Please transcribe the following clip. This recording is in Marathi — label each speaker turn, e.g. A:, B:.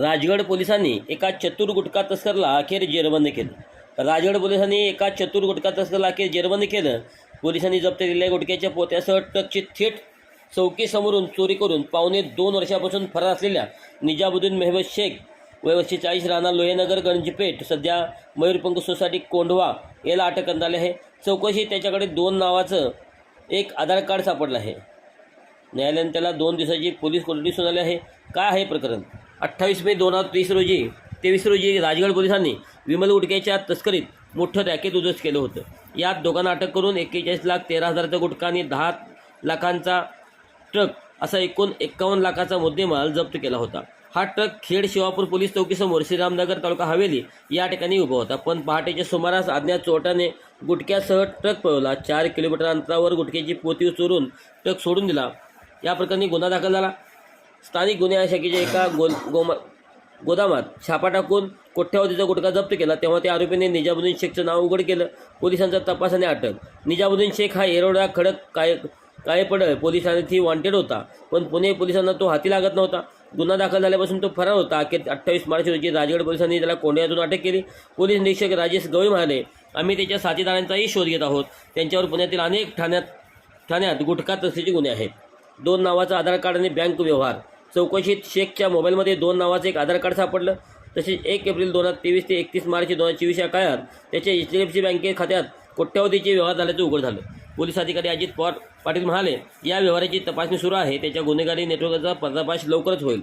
A: राजगड पोलिसांनी एका चतुर गुटखा तस्करला अखेर जेरबंद केलं. राजगड पोलिसांनी एका चतुर गुटखा तस्करला अखेर जेरबंद केलं. पोलिसांनी जप्त केलेल्या गुटख्याच्या पोत्यासह ट्रकची थेट चौकीसमोरून चोरी करून पावणे दोन वर्षापासून फरार असलेल्या निजामुद्दीन मेहबत शेख वयवर्षी चाळीस राहणार लोहेनगर गंजपेठ सध्या मयूरपंख सोसायटी कोंढवा याला अटक करण्यात आली आहे. चौकशी त्याच्याकडे दोन नावाचं एक आधार कार्ड सापडलं आहे. न्यायालयाने त्याला दोन दिवसाची पोलीस कोठडी सुनावली आहे. काय आहे प्रकरण? अठ्ठावीस मे दोन हजार तेवीस रोजी तेवीस रोजी राजगड पोलिसांनी विमल गुटख्याच्या तस्करीत मोठं रॅकेट उद्ध्वस्त केलं होतं. यात दोघांना अटक करून एक्केचाळीस लाख तेरा हजाराचा गुटखा आणि दहा लाखांचा ट्रक असा एकूण एक्कावन्न लाखाचा मुद्देमाल जप्त केला होता. हा ट्रक खेड शिवापूर पोलीस चौकीसमोर श्रीरामनगर तालुका हवेली या ठिकाणी उभा होता. पण पहाटेच्या सुमारास अज्ञात चोरट्याने गुटख्यासह ट्रक पळवला. चार किलोमीटर अंतरावर गुटख्याची पोती उचलून ट्रक सोडून दिला. या प्रकरणी गुन्हा दाखल झाला. स्थानिक गुन्हे शाखेच्या एका गो गोमा गोदामात छापा टाकून कोट्यावधीचा गुटखा जप्त केला. तेव्हा त्या आरोपीने निजामुद्दीन शेखचं नाव उघड केलं. पोलिसांचा तपासाने अटक. निजामुद्दीन शेख हा येरोडा खडक काय काय कायपड पोलिसांनी वॉन्टेड होता. पण पुणे पोलिसांना तो हाती लागत नव्हता. गुन्हा दाखल झाल्यापासून तो फरार होता. अखेर अठ्ठावीस मार्च रोजी राजगड पोलिसांनी त्याला कोंढ्यातून अटक केली. पोलीस निरीक्षक राजेश गवळी म्हणाले आम्ही त्याच्या साथीदारांचाही शोध घेत आहोत. त्यांच्यावर पुण्यातील अनेक ठाण्यात ठाण्यात गुटखा तसेचे गुन्हे आहेत. दोन नावाचा आधार कार्ड आणि बँक व्यवहार. चौकशीत शेखच्या मोबाईलमध्ये दोन नावाचं एक आधार कार्ड सापडलं. तसेच एक एप्रिल दोन हजार तेवीस ते एकतीस मार्च दोन हजार चोवीस या काळात त्याच्या एच डी एफ सी बँके खात्यात कोट्यावधीचे व्यवहार झाल्याचं उघड झालं. पोलीस अधिकारी अजित पवार पाटील म्हणाले या व्यवहाराची तपासणी सुरू आहे. त्याच्या गुन्हेगारी नेटवर्कचा पर्दाफाश लवकरच होईल.